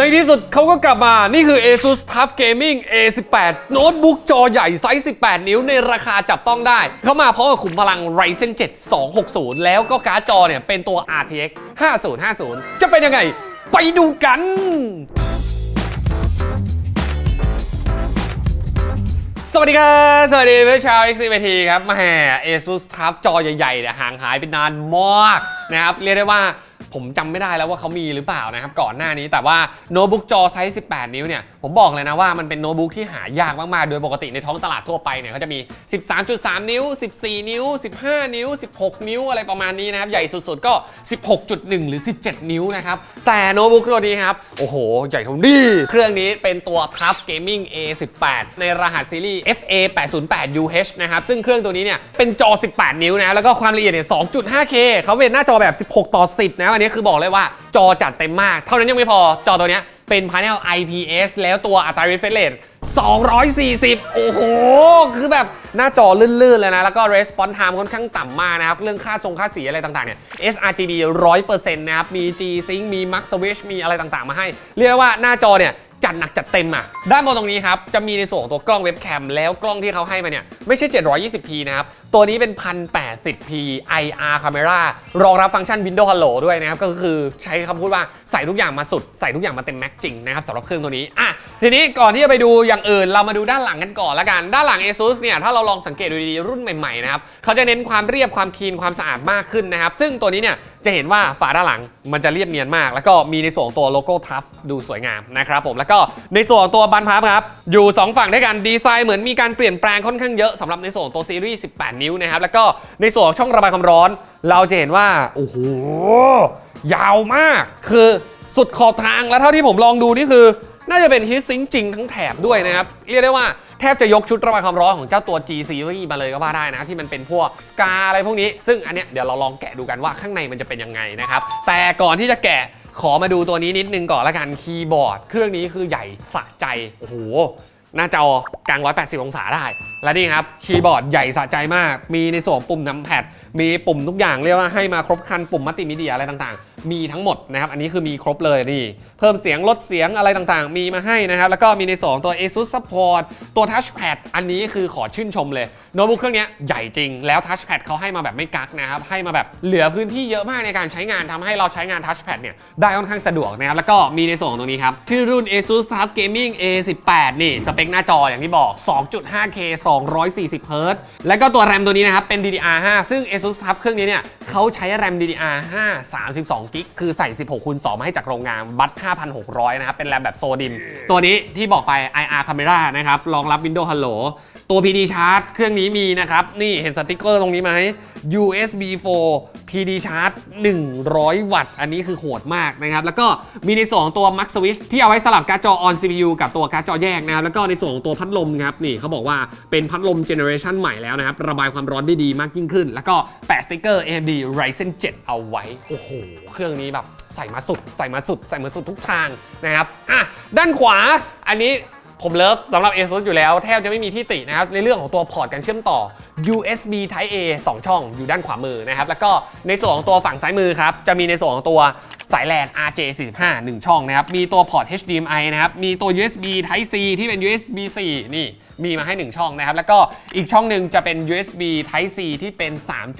ในที่สุดเขาก็กลับมา นี่คือ ASUS TUF Gaming A18 โน้ตบุ๊กจอใหญ่ไซส์ 18 นิ้วในราคาจับต้องได้ เข้ามาพร้อมกับขุมพลัง Ryzen 7 260 แล้วก็การ์ดจอเนี่ย เป็นตัว RTX 5050 จะเป็นยังไง ไปดูกันสวัสดีครับสวัสดีเพื่อนชาว XCVT ครับมาแห่ ASUS TUF จอใหญ่ๆเนี่ยห่างหายไปนานมากนะครับ เรียกได้ว่า ผมจำไม่ได้แล้วว่าเขามีหรือเปล่านะครับก่อนหน้านี้แต่ว่าโน้ตบุ๊กจอไซส์ 18 นิ้วเนี่ยผมบอกเลยนะว่ามันเป็นโน้ตบุ๊กที่หายากมากๆ โดยปกติในท้องตลาดทั่วไปเนี่ยเขาจะมี 13.3 นิ้ว 14 นิ้ว 15 นิ้ว 16 นิ้วอะไรประมาณนี้นะครับใหญ่สุดๆก็ 16.1 หรือ 17 นิ้วนะครับแต่โน้ตบุ๊กตัวนี้ครับโอ้โห ใหญ่ท่านี้เครื่องนี้เป็นตัว TUF Gaming A18 ในรหัสซีรีส์ FA808UH นะครับซึ่งเครื่องตัวนี้เนี่ยเป็นจอ 18 นิ้วนะแล้วก็ความละเอียดเนี่ย 2.5K เขาเป็นหน้าจอแบบ 16 ต่อ 10 นะอันนี้คือบอกเลยว่าจอจัดเต็มมาก เท่านั้นยังไม่พอจอตัวเนี้ยเป็นพาเนล IPS แล้วตัวอัตรา refresh rate 240 โอ้โห คือแบบหน้าจอลื่นๆเลยนะ แล้วก็ response time ค่อนข้างต่ำมากนะครับ เรื่องค่าทรงค่าสีอะไรต่างๆเนี่ย sRGB 100%นะครับ มี G-Sync มี Max Switch มีอะไรต่างๆ มาให้ เรียกว่าหน้าจอเนี่ยจัดหนักจัดเต็มอะ ด้านบนตรงนี้ครับ จะมีในส่วนของตัวกล้องเว็บแคม แล้วกล้องที่เขาให้มาเนี่ย ไม่ใช่ 720p นะครับ ตัวนี้เป็น 10p IR camera รองรับฟังก์ชัน Windows Hello ด้วยนะครับ ก็คือใช้คำพูดว่าใส่ทุกอย่างมาสุด ใส่ทุกอย่างมาเต็มแม็กจริงนะครับสำหรับเครื่องตัวนี้ อะ ทีนี้ก่อนที่จะไปดูอย่างอื่น เรามาดูด้านหลังกันก่อนละกัน ด้านหลัง ASUS เนี่ย ถ้าเราลองสังเกตดูดีๆ รุ่นใหม่ๆ นะครับ เขาจะเน้นความเรียบ ความคลีน ความสะอาดมากขึ้นนะครับ ซึ่งตัวนี้เนี่ยจะเห็นว่าฝาด้านหลังมันจะเรียบเนียนมาก แล้วก็มีในส่วนของตัวโลโก้ทัฟดูสวยงามนะครับผมแล้วก็ในส่วนของตัวบันพับครับ อยู่ 2 ฝั่งด้วยกันดีไซน์เหมือนมีการเปลี่ยนแปลงค่อนข้างเยอะสำหรับในส่วนของตัวซีรีส์ 18 นิ้วนะครับแล้วก็ในส่วนของช่องระบายความร้อน เราจะเห็นว่าโอ้โหยาวมาก คือสุดขอบทางแล้วเท่าที่ผมลองดูนี่คือ น่าจะเป็นฮีทซิงค์จริงทั้งแถบด้วยนะครับ เรียกได้ว่าแทบจะยกชุดระบายความร้อนของเจ้าตัว G Series มาเลยก็ว่าได้นะ ที่มันเป็นพวกสกาอะไรพวกนี้ ซึ่งอันเนี้ยเดี๋ยวเราลองแกะดูกันว่าข้างในมันจะเป็นยังไงนะครับ แต่ก่อนที่จะแกะขอมาดูตัวนี้นิดนึงก่อนละกันคีย์บอร์ด เครื่องนี้คือใหญ่สะใจ โอ้โห หน้าจอกลาง 180 องศาได้ และนี่ครับคีย์บอร์ดใหญ่สะใจมาก มีในส่วนของปุ่มนำแพดมีปุ่มทุกอย่างเรียกว่าให้มาครบคันปุ่มมัลติมีเดียอะไรต่างๆ มีทั้งหมดนะครับ อันนี้คือมีครบเลยนี่ เพิ่มเสียงลดเสียงอะไรต่างๆ มีมาให้นะครับ แล้วก็มีในส่วนของตัว ASUS Support ตัว Touchpad อันนี้คือขอชื่นชมเลยโน้ตบุ๊กเครื่องนี้ใหญ่จริงแล้ว Touchpad เขาให้มาแบบไม่กักนะครับให้มาแบบเหลือพื้นที่เยอะมากในการใช้งานทำให้เราใช้งาน Touchpad เนี่ยได้ค่อนข้างสะดวกนะครับแล้วก็มีในส่วนของตรงนี้ครับชื่อรุ่น ASUS TUF Gaming A18 นี่สเปคหน้าจออย่างที่บอก 2.5K 240 Hz แล้วก็ตัวแรมตัวนี้นะครับ เป็น DDR5 ซึ่ง ASUS TUF เครื่องนี้เนี่ยเขาใช้แรม DDR5 32 g b คือใส่ 16คูณ2มาให้จากโรงงานบัต5,600 นะครับ เป็นแรมแบบโซดิม ตัวนี้ที่บอกไป IR Camera นะครับ รองรับ Windows Hello ตัว PD Charge เครื่องนี้มีนะครับ นี่เห็นสติกเกอร์ตรงนี้ไหม USB 4 PD Charge 100 วัตต์ อันนี้คือโหดมากนะครับ แล้วก็มีในส่วนของตัว Max Switch ที่เอาไว้สลับการ์ดจอ on CPU กับตัวการ์ดจอแยกนะครับ แล้วก็ในส่วนของตัวพัดลมครับ นี่เขาบอกว่าเป็นพัดลมเจเนอเรชันใหม่แล้วนะครับ ระบายความร้อนได้ดีมากยิ่งขึ้น แล้วก็แปะสติกเกอร์ AMD Ryzen 7 เอาไว้ โอ้โห เครื่องนี้แบบใส่มาสุด ใส่มาสุด ใส่มาสุดทุกทางนะครับ อะ ด้านขวา อันนี้ผมเลิฟสำหรับ ASUS อยู่แล้วแทบจะไม่มีที่ตินะครับในเรื่องของตัวพอร์ตการเชื่อมต่อ USB Type A 2 ช่องอยู่ด้านขวามือนะครับ แล้วก็ในส่วนของตัวฝั่งซ้ายมือครับ จะมีในส่วนของตัวสายแลน RJ45 1 ช่องนะครับ มีตัวพอร์ต HDMI นะครับ มีตัว USB Type C ที่เป็น USB C นี่มีมาให้ 1 ช่องนะครับ แล้วก็อีกช่องหนึ่งจะเป็น USB Type C ที่เป็น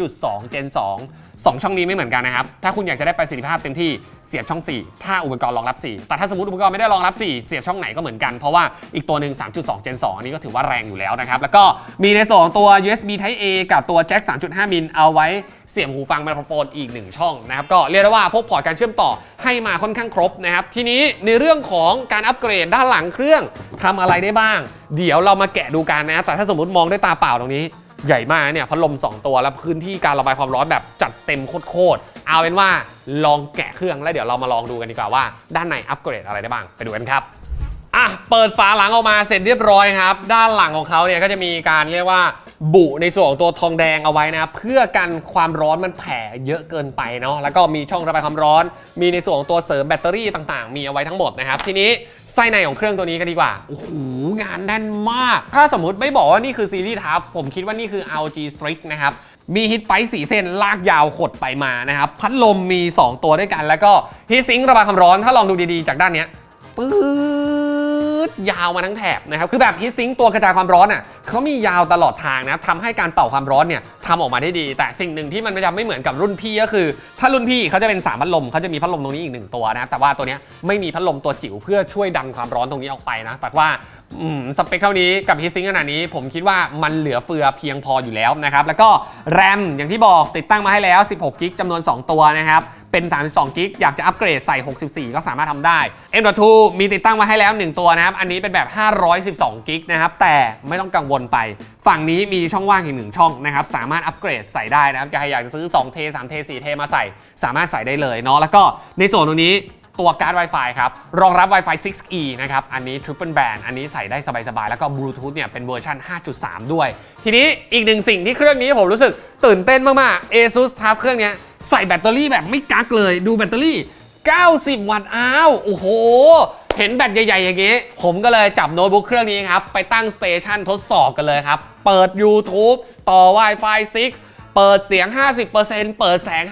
3.2 Gen 2 2 ช่องนี้ไม่เหมือนกันนะครับ ถ้าคุณอยากจะได้ประสิทธิภาพเต็มที่ เสียบช่อง 4 ถ้าอุปกรณ์รองรับ 4 แต่ถ้าสมมติอุปกรณ์ไม่ได้รองรับ 4 เสียบช่องไหนก็เหมือนกัน เพราะว่าอีกตัวหนึ่ง3.2 Gen 2อันนี้ก็ถือว่าแรงอยู่แล้วนะครับ แล้วก็มีในส่วนของตัว USB Type A กับตัวแจ็ค3.5 มิลเอาไว้เสียบหูฟังไมโครโฟนอีก 1 ช่องนะครับ ก็เรียกได้ว่าพวกพอร์ตการเชื่อมต่อให้มาค่อนข้างครบนะครับ ทีนี้ในเรื่องของการอัปเกรดด้านหลังเครื่องทำอะไรได้บ้าง เดี๋ยวเรามาแกะดูกันนะ แต่ถ้าสมมติมองด้วยตาเปล่าตรงนี้ใหญ่มากเนี่ยพัดลม 2 ตัว แล้วพื้นที่การระบายความร้อนแบบจัดเต็มโคตร เอาเป็นว่าลองแกะเครื่องแล้วเดี๋ยวเรามาลองดูกันดีกว่าว่า ด้านในอัปเกรดอะไรได้บ้างไปดูกันครับอะเปิดฝาหลังออกมาเสร็จเรียบร้อยครับ ด้านหลังของเขาเนี่ยก็จะมีการเรียกว่าบุในส่วนของตัวทองแดงเอาไว้นะครับเพื่อกันความร้อนมันแผ่เยอะเกินไปเนาะแล้วก็มีช่องระบายความร้อน มีในส่วนของตัวเสริมแบตเตอรี่ต่างๆ มีเอาไว้ทั้งหมดนะครับ ทีนี้ไส้ในของเครื่องตัวนี้กันดีกว่าโอ้โหงานแน่นมาก ถ้าสมมุติไม่บอกว่านี่คือซีรีส์ทับผมคิดว่านี่คือ ROG Strix นะครับ มีฮิตไปสีเส้นลากยาวขดไปมานะครับ พัดลมมี 2 ตัวด้วยกัน แล้วก็ฮีทซิงค์ระบายความร้อนถ้าลองดูดีๆจากด้านนี้ ปื๊ดยาวมาทั้งแถบนะครับคือแบบฮีทซิงตัวกระจายความร้อนอะเขามียาวตลอดทางนะทำให้การเป่าความร้อนเนี่ยทำออกมาได้ดี แต่สิ่งหนึ่งที่มันจะไม่เหมือนกับรุ่นพี่ก็คือ ถ้ารุ่นพี่เขาจะเป็นสามพัดลมเขาจะมีพัดลมตรงนี้อีกหนึ่งตัวนะแต่ว่าตัวนี้ไม่มีพัดลมตัวจิ๋วเพื่อช่วยดันความร้อนตรงนี้ออกไปนะแต่ว่าสเปคเท่านี้กับฮีทซิงขนาดนี้ ผมคิดว่ามันเหลือเฟือเพียงพออยู่แล้วนะครับแล้วก็แรมอย่างที่บอกติดตั้งมาให้แล้ว 16กิกจำนวน 2 ตัวนะครับ เป็น 32 กิกอยากจะอัปเกรดใส่ 64 ก็สามารถทำได้ M.2 มีติดตั้งมาให้แล้ว 1 ตัวนะครับ อันนี้เป็นแบบ 512 กิกนะครับ แต่ไม่ต้องกังวลไป ฝั่งนี้มีช่องว่างอีกหนึ่งช่องนะครับ สามารถอัปเกรดใส่ได้นะครับจะใครอยากจะซื้อ 2 เท 3 เท 4 เทมาใส่ สามารถใส่ได้เลยเนาะ แล้วก็ในส่วนตรงนี้ตัวการ์ด Wi-Fi ครับ รองรับ Wi-Fi 6E นะครับ อันนี้ Triple Band อันนี้ใส่ได้สบายๆ แล้วก็ Bluetooth เนี่ย เป็นเวอร์ชัน5.3 ด้วย ทีนี้อีกหนึ่งสิ่งที่เครื่องนี้ผมรู้สึกตื่นเต้นมากๆ ASUS TUF เครื่องนี้ ใส่แบตเตอรี่แบบไม่กักเลย ดูแบตเตอรี่ 90 วัตต์อ้าวโอ้โห เห็นแบตใหญ่ ๆ อย่างงี้ ผมก็เลยจับโน้ตบุ๊กเครื่องนี้ครับ ไปตั้งสเตชันทดสอบกันเลยครับ เปิด YouTube ต่อ Wi-Fi 6เปิดเสียง 50%เปิดแสง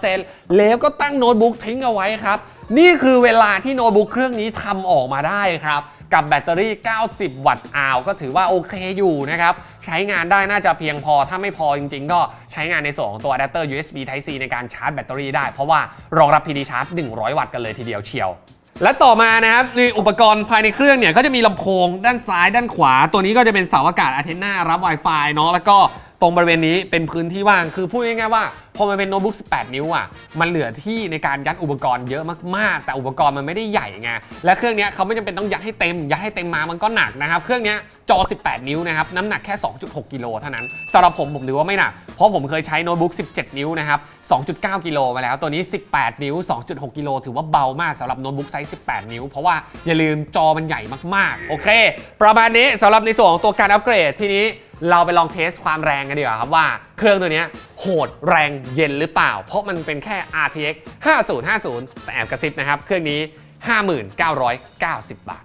50%แล้วก็ตั้งโน้ตบุ๊กทิ้งเอาไว้ครับ นี่คือเวลาที่โน้ตบุ๊กเครื่องนี้ทำออกมาได้ครับ กับแบตเตอรี่ 90 วัตต์อาวก็ถือว่าโอเคอยู่นะครับ ใช้งานได้น่าจะเพียงพอ ถ้าไม่พอจริง ๆ ก็ใช้งานในส่วนของตัวอะแดปเตอร์ USB Type C ในการชาร์จแบตเตอรี่ได้ เพราะว่ารองรับ PD ชาร์จ 100 วัตต์กันเลยทีเดียวเชียวและต่อมานะครับในอุปกรณ์ภายในเครื่องเนี่ย ก็จะมีลำโพงด้านซ้ายด้านขวา ตัวนี้ก็จะเป็นเสาอากาศอะเทนารับ Wi-Fi เนาะแล้วก็ ตรงบริเวณนี้เป็นพื้นที่ว่าง คือพูดง่ายๆว่าพอมันเป็นโน้ตบุ๊ก 18 นิ้วอะ มันเหลือที่ในการยัดอุปกรณ์เยอะมากๆ แต่อุปกรณ์มันไม่ได้ใหญ่ไง และเครื่องนี้เขาไม่จำเป็นต้องยัดให้เต็ม ยัดให้เต็มมามันก็หนักนะครับ เครื่องนี้จอ 18 นิ้วนะครับ น้ำหนักแค่ 2.6 กิโลเท่านั้นสำหรับผมผมถือว่าไม่หนัก เพราะผมเคยใช้โน้ตบุ๊ก 17 นิ้วนะครับ 2.9 กิโลมาแล้ว ตัวนี้ 18 นิ้ว 2.6 กิโลถือว่าเบามากสำหรับโน้ตบุ๊กไซส์ 18 นิ้ว เพราะว่าอย่าลืมจอมันใหญ่มากๆ โอเค ประมาณนี้สำหรับในส่วนของตัวการอัปเกรดทีนี้ เราไปลองเทสความแรงกันดีกว่าครับว่าเครื่องตัวนี้โหดแรงเย็นหรือเปล่า เพราะมันเป็นแค่ RTX 5050 แต่แอบกระซิบนะครับ เครื่องนี้ 5990 บาท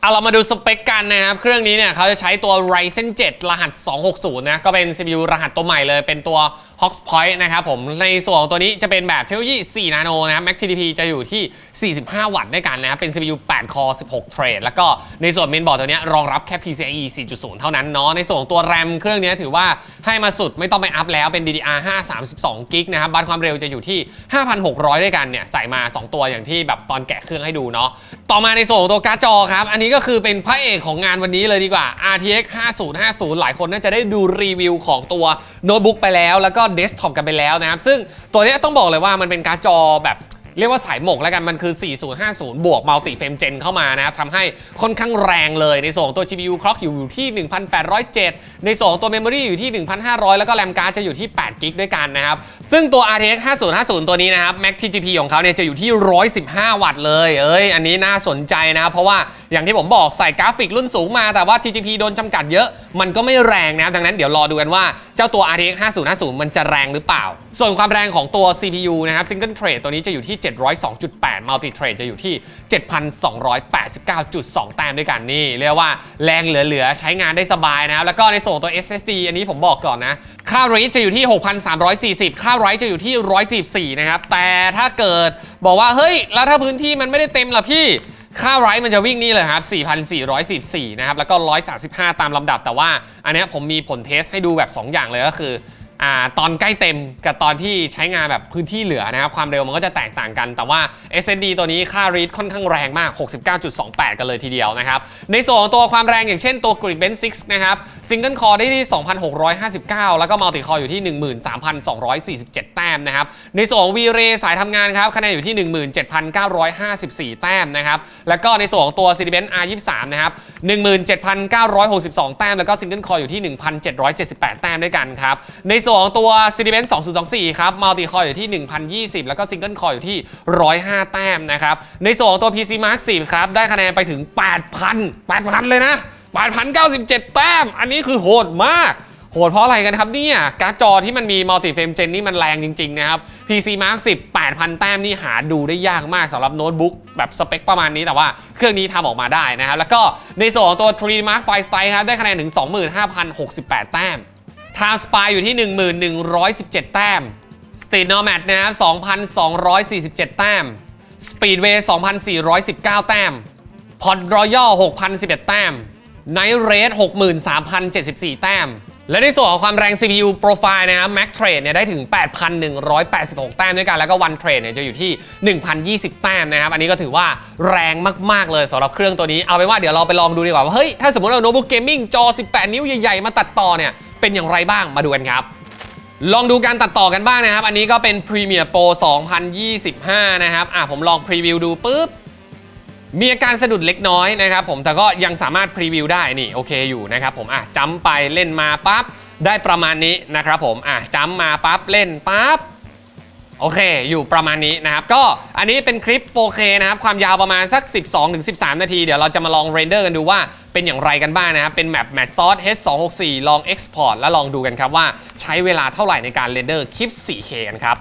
เอาเรามาดูสเปคกันนะครับ เครื่องนี้เนี่ยเขาจะใช้ตัว Ryzen 7 รหัส 260 นะ ก็เป็น CPU รหัสตัวใหม่เลยเป็นตัว Hox Point นะครับผมในส่วนของตัวนี้จะเป็นแบบเทคโนโลยี 4 นาโนนะครับ Max TDP จะอยู่ที่ 45 วัตต์ด้วยกันนะครับ เป็น CPU 8 Core 16 Thread แล้วก็ในส่วนเมนบอร์ดตัวนี้รองรับแค่ PCIe 4.0 เท่านั้นเนาะในส่วนของตัว RAM เครื่องนี้ถือว่าให้มาสุดไม่ต้องไปอัพแล้วเป็น DDR5 32กิกนะครับบัตความเร็วจะอยู่ที่ 5,600 ด้วยกันเนี่ยใส่มา 2 ตัวอย่างที่แบบตอนแกะเครื่องให้ดูเนาะต่อมาในส่วนของตัวการ์ดจอครับอันนี้ก็คือเป็นพระเอกของงานวันนี้เลยดีกว่า RTX 5050 หลายคนน่าจะได้ดูรีวิวของตัวโน้ตบุ๊กไปแล้วแล้วก็เดสก์ท็อปกันไปแล้วนะครับซึ่งตัวเนี้ยต้องบอกเลยว่ามันเป็นการ์ดจอแบบ เรียกว่าสายหมกแล้วกันมันคือ 4050 บวกมัลติเฟรมเจนเข้ามานะครับทำให้ค่อนข้างแรงเลยในส่วนของตัว GPU clock อยู่ที่ 1807 ในส่วนของตัว Memory อยู่ที่ 1500 แล้วก็ RAM card จะอยู่ที่8 g b ด้วยกันนะครับ ซึ่งตัว RTX 5050 ตัวนี้นะครับ Max TGP ของเขาเนี่ยจะอยู่ที่ 115 วัตต์เลยเอ้ยอันนี้น่าสนใจนะเพราะว่าอย่างที่ผมบอกใส่กราฟิกรุ่นสูงมาแต่ว่า TGP โดนจำกัดเยอะ มันก็ไม่แรงนะดังนั้นเดี๋ยวรอดูกันว่าเจ้าตัว RTX 5050 มันจะแรงหรือเปล่า ส่วนความแรงของตัว CPU นะครับ Single Thread ตัวนี้จะอยู่ที่702.8 Multi Trade จะอยู่ที่ 7,289.2 แต้มด้วยกันนี่ เรียกว่าแรงเหลือๆ ใช้งานได้สบายนะแล้วก็ในส่วนตัว SSD อันนี้ผมบอกก่อนนะ ค่า read จะอยู่ที่ 6,340 ค่า write จะอยู่ที่ 114 นะครับ แต่ถ้าเกิดบอกว่า เฮ้ย แล้วถ้าพื้นที่มันไม่ได้เต็มล่ะพี่ค่าไรท์มันจะวิ่งนี่เลยครับ 4,414 นะครับ แล้วก็ 135 ตามลำดับ แต่ว่า อันนี้ผมมีผลเทสให้ดูแบบ 2 อย่างเลยก็คือ อ่าตอนใกล้เต็มกับตอนที่ใช้งานแบบพื้นที่เหลือนะครับความเร็วมันก็จะแตกต่างกัน แต่ว่า SSD ตัวนี้ค่า read ค่อนข้างแรงมาก 69.28 กันเลยทีเดียวนะครับ ในส่วนของตัวความแรงอย่างเช่นตัว Geekbench 6 นะครับ Single Core ได้ที่ 2,659 แล้วก็ Multi Core อยู่ที่ 13,247 แต้มนะครับ ในส่วนของ V-Ray สายทำงานครับคะแนนอยู่ที่ 17,954 แต้มนะครับ แล้วก็ในส่วนของตัว Cinebench R23 นะครับ 17,962 แต้ม แล้วก็ Single Core อยู่ที่ 1,778 แต้มด้วยกันครับในส่วนของตัว Cinebench 2024 ครับ Multi Core อยู่ที่ 1,020 แล้วก็ Single Core อยู่ที่ 105 แต้มนะครับ ในส่วนของตัว PC Mark 10 ครับ ได้คะแนนไปถึง 8,000 8,000 เลยนะ 8,097 แต้ม อันนี้คือโหดมากโหดเพราะอะไรกันครับเนี่ย การ์ดจอที่มันมีมัลติเฟรมเจนนี่มันแรงจริง ๆ นะครับ PC Mark 10 8,000 แต้มนี่หาดูได้ยากมากสำหรับโน้ตบุ๊กแบบสเปคประมาณนี้แต่ว่าเครื่องนี้ทำออกมาได้นะครับ แล้วก็ในส่วนของตัว 3D Mark Firestyle ครับ ได้คะแนนถึง 25,068 แต้ม Time Spy อยู่ที่ 1117 แต้ม Street Nomad นะครับ2,247 แต้ม Speedway 2,419 แต้มพอ r รอยัล6,011 แต้ม Night Race 63,074 แต้ม และในส่วนของความแรง CPU Profile นะครับ Max Trade เนี่ยได้ถึง 8,186 แต้มด้วยกัน แล้วก็ One Trade เนี่ยจะอยู่ที่ 1,020 แต้มนะครับ อันนี้ก็ถือว่าแรงมาก ๆ เลยสำหรับเครื่องตัวนี้ เอาเป็นว่าเดี๋ยวเราไปลองดูดีกว่าว่า เฮ้ย ถ้าสมมติเราโน้ตบุ๊กเกมมิ่งจอ 18 นิ้วใหญ่ ๆ มาตัดต่อเนี่ย เป็นอย่างไรบ้างมาดูกันครับ ลองดูการตัดต่อกันบ้างนะครับ อันนี้ก็เป็น Premiere Pro 2025 นะครับอะผมลองพรีวิวดูปุ๊บมีอาการสะดุดเล็กน้อยนะครับผมแต่ก็ยังสามารถพรีวิวได้นี่โอเคอยู่นะครับผมอะจัมไปเล่นมาปั๊บได้ประมาณนี้นะครับผมอะจัมมาปั๊บเล่นปั๊บโอเค อยู่ประมาณนี้นะครับ ก็อันนี้เป็นคลิป 4K นะครับ ความยาวประมาณสัก 12-13 นาที เดี๋ยวเราจะมาลองเรนเดอร์กันดูว่า เป็นอย่างไรกันบ้างนะครับ เป็นแมปแมทซอส H264 ลอง Export และลองดูกันครับว่าใช้เวลาเท่าไหร่ในการเรนเดอร์คลิป 4K กันครับ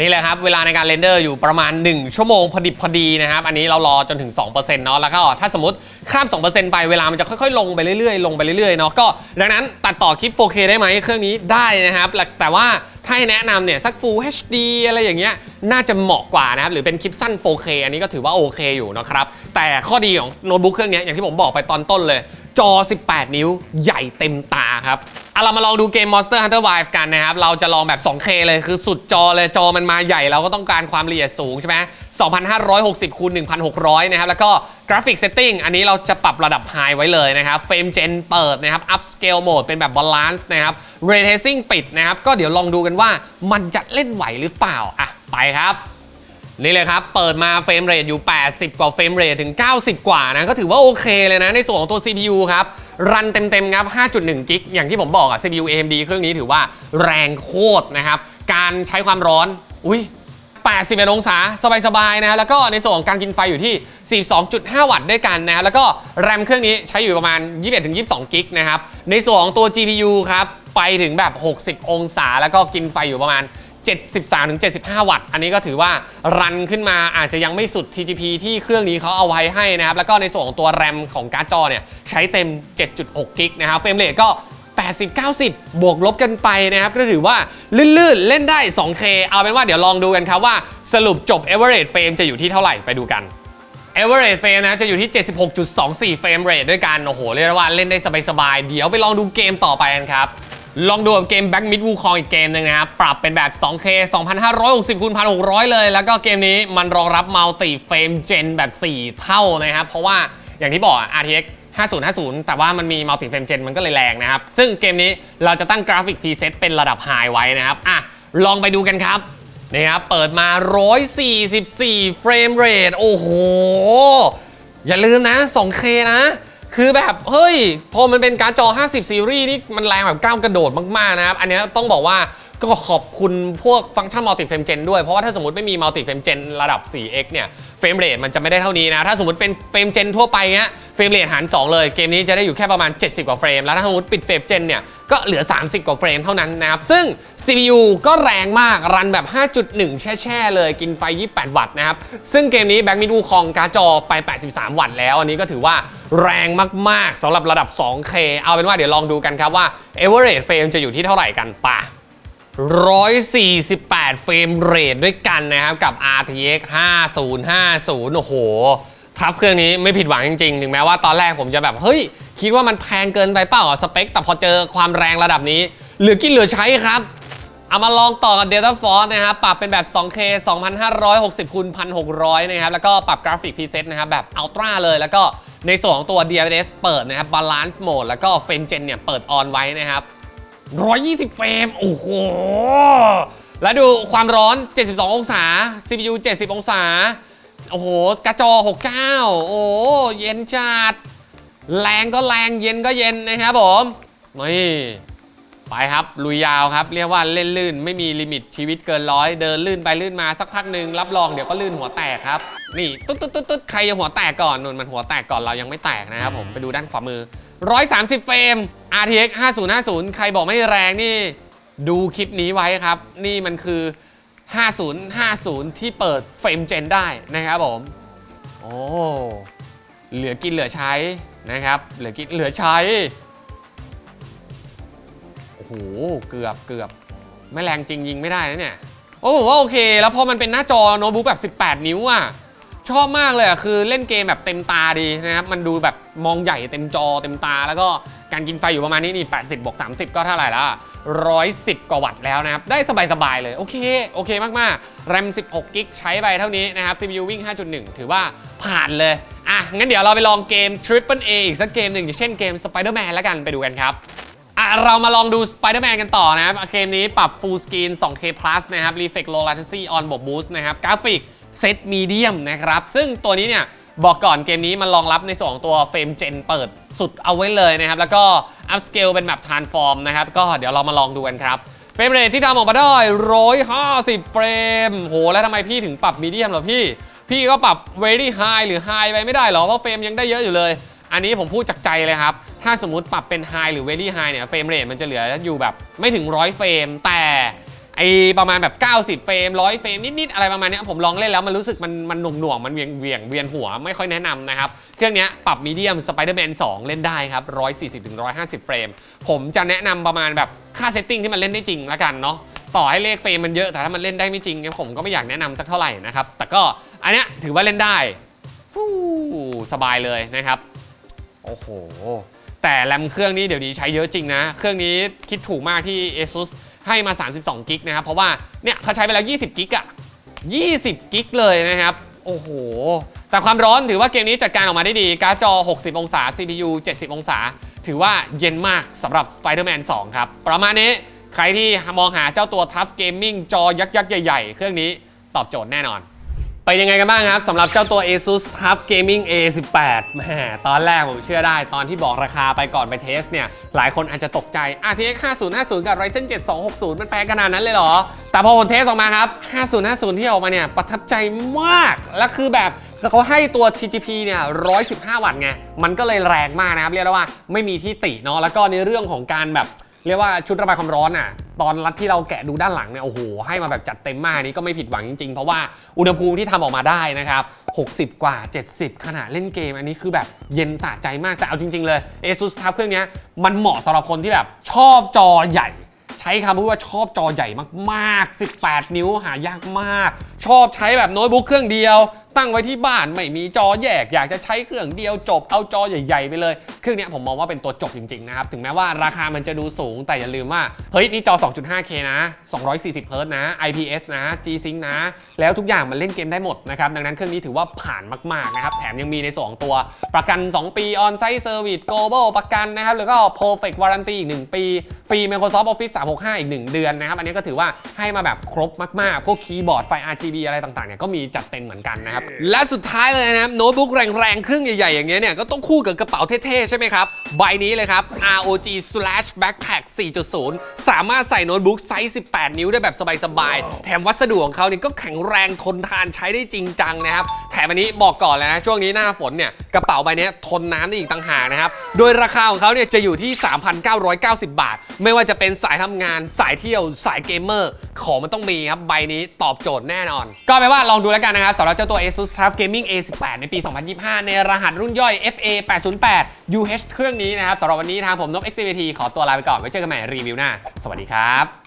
นี่แหละครับ เวลาในการเรนเดอร์อยู่ประมาณ 1 ชั่วโมงพอดิบพอดีนะครับ อันนี้เรารอจนถึง 2%เนาะแล้วก็ถ้าสมมติข้าม 2%ไปเวลามันจะค่อยๆ ลงไปเรื่อยๆ ลงไปเรื่อยๆเนาะก็ดังนั้นตัดต่อคลิป 4K ได้ไหมเครื่องนี้ได้นะครับแต่แต่ว่าถ้าให้แนะนำเนี่ยสัก Full HD อะไรอย่างเงี้ยน่าจะเหมาะกว่านะครับหรือเป็นคลิปสั้น 4K อันนี้ก็ถือว่าโอเคอยู่นะครับแต่ข้อดีของโน้ตบุ๊กเครื่องนี้อย่างที่ผมบอกไปตอนต้นเลย จอ 18 นิ้ว ใหญ่เต็มตาครับเอาเรามาลองดูเกม Monster Hunter Wilds กันนะครับ เราจะลองแบบ 2K เลยคือสุดจอเลยจอมันมาใหญ่เราก็ต้องการความละเอียดสูงใช่ไหม2,560คูณ1,600 นะครับ แล้วก็กราฟิกเซตติ้งอันนี้เราจะปรับระดับ High ไว้เลยนะครับเฟรมเจนเปิดนะครับ Upscale Mode เป็นแบบ Balance นะครับ Ray Tracing ปิดนะครับ ก็เดี๋ยวลองดูกันว่ามันจะเล่นไหวหรือเปล่าอะไปครับ นี่เลยครับ เปิดมาเฟรมเรทอยู่ 80 กว่าเฟรมเรทถึง 90 กว่านะ ก็ถือว่าโอเคเลยนะ ในส่วนของตัว CPU ครับ รันเต็มๆครับ 5.1 กิก อย่างที่ผมบอกอะ CPU AMD เครื่องนี้ถือว่าแรงโคตรนะครับ การใช้ความร้อน อุ้ย81องศา สบายๆนะ แล้วก็ในส่วนของการกินไฟอยู่ที่ 42.5 วัตต์ด้วยกันนะ แล้วก็แรมเครื่องนี้ใช้อยู่ประมาณ 21-22 กิกนะครับ ในส่วนของตัว GPU ครับ ไปถึงแบบ 60 องศา แล้วก็กินไฟอยู่ประมาณ 73-75 วัตต์ อันนี้ก็ถือว่ารันขึ้นมาอาจจะยังไม่สุด TGP ที่เครื่องนี้เขาเอาไว้ให้นะครับ แล้วก็ในส่วนของตัวแรมของการ์ดจอเนี่ยใช้เต็ม 7.6 กิกนะครับ เฟรมเรทก็ 80-90 บวกลบกันไปนะครับ ก็ถือว่าลื่นๆ เล่นได้ 2K เอาเป็นว่าเดี๋ยวลองดูกันครับว่าสรุปจบ average frame จะอยู่ที่เท่าไหร่ไปดูกัน average frame นะจะอยู่ที่ 76.24 frame rate ด้วยกัน โอ้โห เรียกว่าเล่นได้สบายๆ เดี๋ยวไปลองดูเกมต่อไปกันครับ ลองดูกับเกม Back Mid Wukong อีกเกมหนึ่งนะครับ ปรับเป็นแบบ 2K 2560คูณ1600 เลย แล้วก็เกมนี้มันรองรับ Multi Frame Gen แบบ 4 เท่านะครับ เพราะว่าอย่างที่บอก RTX 5050 แต่ว่ามันมี Multi Frame Gen มันก็เลยแรงนะครับ ซึ่งเกมนี้เราจะตั้งกราฟิก preset เป็นระดับ High ไว้นะครับอะลองไปดูกันครับนี่ครับเปิดมา 144 เฟรมเรทโอ้โห อย่าลืมนะ 2K นะ คือแบบ เฮ้ย พอมันเป็นการ์ดจอ 50 ซีรีส์นี่มันแรงแบบก้าวกระโดดมาก ๆ นะครับ อันเนี้ยต้องบอกว่า ก็ขอบคุณพวกฟังก์ชันมัลติเฟรมเจนด้วย เพราะว่าถ้าสมมติไม่มีมัลติเฟรมเจนระดับ 4x เนี่ยเฟรมเรทมันจะไม่ได้เท่านี้นะ ถ้าสมมติเป็นเฟรมเจนทั่วไปเงี้ยเฟรมเรทหาร 2 เลยเกมนี้จะได้อยู่แค่ประมาณ 70 กว่าเฟรม แล้วถ้าสมมติปิดเฟรมเจนเนี่ยก็เหลือ 30 กว่าเฟรมเท่านั้นนะครับ ซึ่ง CPU ก็แรงมากรันแบบ 5.1 แช่ๆเลยกินไฟ 28 วัตต์นะครับ ซึ่งเกมนี้ Back Mid Wukong การ์ดจอไป 83 วัตต์แล้ว อันนี้ก็ถือว่าแรงมากๆสำหรับระดับ 2K เอาเป็นว่าเดี๋ยวลองดูกันครับว่า average frame จะอยู่ที่เท่าไหร่กันป่ะ 148 เฟรมเรทด้วยกันนะครับ กับ RTX 5050 โอ้โหทับเครื่องนี้ไม่ผิดหวังจริงๆ ถึงแม้ว่าตอนแรกผมจะแบบ เฮ้ย คิดว่ามันแพงเกินไปเปล่าสเปค แต่พอเจอความแรงระดับนี้ เหลือกินเหลือใช้ครับเอามาลองต่อกับ Delta Force นะครับ ปรับเป็นแบบ 2K 2560คูณ1600 นะครับ แล้วก็ปรับกราฟิก preset นะครับ แบบ Ultra เลย แล้วก็ในส่วนของตัว DLSS เปิดนะครับ Balance Mode แล้วก็ Frame Gen เนี่ย เปิด on ไว้นะครับ 120 เฟรม โอ้โห แล้วดูความร้อน 72 องศา CPU 70 องศา โอ้โห กระจอ 69 โอ้เย็นจัด แรงก็แรงเย็นก็เย็นนะครับผม นี่ ไปครับ ลุยยาวครับ เรียกว่าเล่นลื่น ไม่มีลิมิตชีวิตเกินร้อย เดินลื่นไปลื่นมาสักพักหนึ่งรับรองเดี๋ยวก็ลื่นหัวแตกครับ นี่ตุ๊ดตุ๊ดตุ๊ดตุ๊ดใครจะหัวแตกก่อนนุ่นมันหัวแตกก่อนเรายังไม่แตกนะครับผม ไปดูด้านขวามือ 130 เฟรม RTX 5050 ใครบอกไม่แรงนี่ ดูคลิปนี้ไว้ครับ นี่มันคือ 5050 ที่เปิดเฟรมเจนได้นะครับผม โอ้เหลือกินเหลือใช้นะครับ เหลือกินเหลือใช้ โอ้โห เกือบเกือบไม่แรงจริงยิงไม่ได้นะเนี่ย โอ้ผมว่าโอเค แล้วพอมันเป็นหน้าจอโน้ตบุ๊กแบบ 18 นิ้วอะชอบมากเลยอะคือเล่นเกมแบบเต็มตาดีนะครับ มันดูแบบมองใหญ่เต็มจอเต็มตาแล้วก็ การกินไฟอยู่ประมาณนี้นี่ 80บวก30 ก็เท่าไหร่ละ110 กว่าวัตต์แล้วนะครับ ได้สบาย ๆ เลย โอเค โอเคมากๆ RAM 16 กิกใช้ไปเท่านี้นะครับ CPU วิ่ง 5.1 ถือว่าผ่านเลย อะ งั้นเดี๋ยวเราไปลองเกม Triple A อีกสักเกมหนึ่งอย่างเช่นเกม Spider-Man แล้วกันไปดูกันครับอะเรามาลองดู Spider-Man กันต่อนะครับ เกมนี้ปรับ Full Screen 2K Plus นะครับ Reflect Low Latency On บวก Boost นะครับ กราฟิก Set Medium นะครับ ซึ่งตัวนี้เนี่ยบอกก่อนเกมนี้มันรองรับในส่วนของตัวเฟรมเจนเปิด สุดเอาไว้เลยนะครับ แล้วก็ Upscale เป็นแบบ Transform นะครับ ก็เดี๋ยวเรามาลองดูกันครับ เฟรมเรทที่ทำออกมาได้150 เฟรม โห แล้วทำไมพี่ถึงปรับมีเดียมหรอพี่ พี่ก็ปรับ very high หรือ high ไปไม่ได้เหรอ เพราะเฟรมยังได้เยอะอยู่เลย อันนี้ผมพูดจากใจเลยครับ ถ้าสมมติปรับเป็น high หรือ very high เนี่ย เฟรมเรทมันจะเหลืออยู่แบบไม่ถึง 100 เฟรม แต่ ไอประมาณแบบ 90 เฟรม 100 เฟรมนิด ๆ อะไรประมาณนี้ผมลองเล่นแล้ว มันรู้สึกมันมันหน่วงหน่วงๆมันเวียงเวียงเวียนหัวไม่ค่อยแนะนำนะครับ เครื่องนี้ปรับมีเดียม Spider-Man 2เล่นได้ครับ 140-150 เฟรม ผมจะแนะนำประมาณแบบค่าเซตติ้งที่มันเล่นได้จริงละกันเนาะต่อให้เลขเฟรมมันเยอะแต่ถ้ามันเล่นได้ไม่จริงเนี่ยผมก็ไม่อยากแนะนำสักเท่าไหร่นะครับแต่ก็อันเนี้ยถือว่าเล่นได้ฟูสบายเลยนะครับโอ้โหแต่แรมเครื่องนี้เดี๋ยวนี้ใช้เยอะจริงนะ เครื่องนี้คิดถูกมากที่ ASUS ให้มา 32 กิกนะครับ เพราะว่าเนี่ยเขาใช้ไปแล้ว 20 กิกอะ20 กิกเลยนะครับ โอ้โห แต่ความร้อนถือว่าเกมนี้จัดการออกมาได้ดี การ์ดจอ 60 องศา CPU 70 องศา ถือว่าเย็นมากสำหรับ Spider-Man 2 ครับ ประมาณนี้ใครที่มองหาเจ้าตัว Tough Gaming จอยักษ์ใหญ่ ๆ เครื่องนี้ตอบโจทย์แน่นอน เป็นยังไงกันบ้างครับสำหรับเจ้าตัว ASUS TUF Gaming A18 แหมตอนแรกผมเชื่อได้ ตอนที่บอกราคาไปก่อนไปเทสเนี่ย หลายคนอาจจะตกใจ RTX 5050 กับ Ryzen 7 260 มันแพงขนาดนั้นเลยเหรอ แต่พอผมเทสออกมาครับ 5050 ที่ออกมาเนี่ย ประทับใจมาก และคือแบบเขาให้ตัว TGP เนี่ย 115 วัตต์ไง มันก็เลยแรงมากนะครับ เรียกได้ว่าไม่มีที่ติเนาะแล้วก็ในเรื่องของการแบบ เรียกว่าชุดระบายความร้อนอะ ตอนรัดที่เราแกะดูด้านหลังเนี่ย โอ้โห ให้มาแบบจัดเต็มมากนี้ก็ไม่ผิดหวังจริงๆ เพราะว่าอุณหภูมิที่ทำออกมาได้นะครับ 60 กว่า 70 ขณะเล่นเกม อันนี้คือแบบเย็นสะใจมาก แต่เอาจริง ๆ เลย ASUS TUF เครื่องนี้มันเหมาะสำหรับคนที่แบบชอบจอใหญ่ใช้คำพูดว่าชอบจอใหญ่มากๆ 18 นิ้วหายากมาก ชอบใช้แบบโน้ตบุ๊กเครื่องเดียวตั้งไว้ที่บ้านไม่มีจอแยก อยากจะใช้เครื่องเดียวจบเอาจอใหญ่ๆไปเลย เครื่องนี้ผมมองว่าเป็นตัวจบจริงๆนะครับ ถึงแม้ว่าราคามันจะดูสูงแต่อย่าลืมว่า เฮ้ย นี่จอ 2.5K นะ 240 Hz นะ IPS นะ G-Sync นะ แล้วทุกอย่างมันเล่นเกมได้หมดนะครับ ดังนั้นเครื่องนี้ถือว่าผ่านมากๆนะครับ แถมยังมีในส่วนของตัวประกัน 2 ปี On-Site Service Global ประกันนะครับ แล้วก็ Perfect Warranty อีก 1 ปี ฟรี Microsoft Office 365 อีก 1 เดือนนะครับ อันนี้ก็ถือว่าให้มาแบบครบมากๆ พวกคีย์บอร์ดไฟ RGB อะไรต่างๆเนี่ยก็มีจัดเต็มเหมือนกันนะครับและสุดท้ายเลยนะครับโน้ตบุ๊กแรงๆเครื่องใหญ่ๆ อย่างเงี้ยเนี่ยก็ต้องคู่กับกระเป๋าเท่ๆ ใช่ไหมครับ ใบนี้เลยครับ ROG Slash Backpack 4.0 สามารถใส่โน้ตบุ๊กไซส์ 18 นิ้วได้แบบสบายๆ แถมวัสดุของเขาเนี่ยก็แข็งแรงทนทานใช้ได้จริงจังนะครับ แถมอันนี้บอกก่อนเลยนะช่วงนี้หน้าฝนเนี่ยกระเป๋าใบนี้ทนน้ำได้อีกต่างหากนะครับ โดยราคาของเขาเนี่ยจะอยู่ที่ 3,990 บาท ไม่ว่าจะเป็นสายทำงานสายเที่ยวสายเกมเมอร์ของมันต้องมีครับใบนี้ตอบโจทย์แน่นอน ก็ไปนว่าลองดูแล้วกันนะครับสำหรับเจ้าตัว ASUS TUF Gaming A18 ในปี 2025 ในรหัสรุ่นย่อย FA 808 UH เครื่องนี้นะครับสำหรับวันนี้ทางผมนพ XCVT ขอตัวลาไปก่อนไว้เจอกันใหม่รีวิวหน้า สวัสดีครับ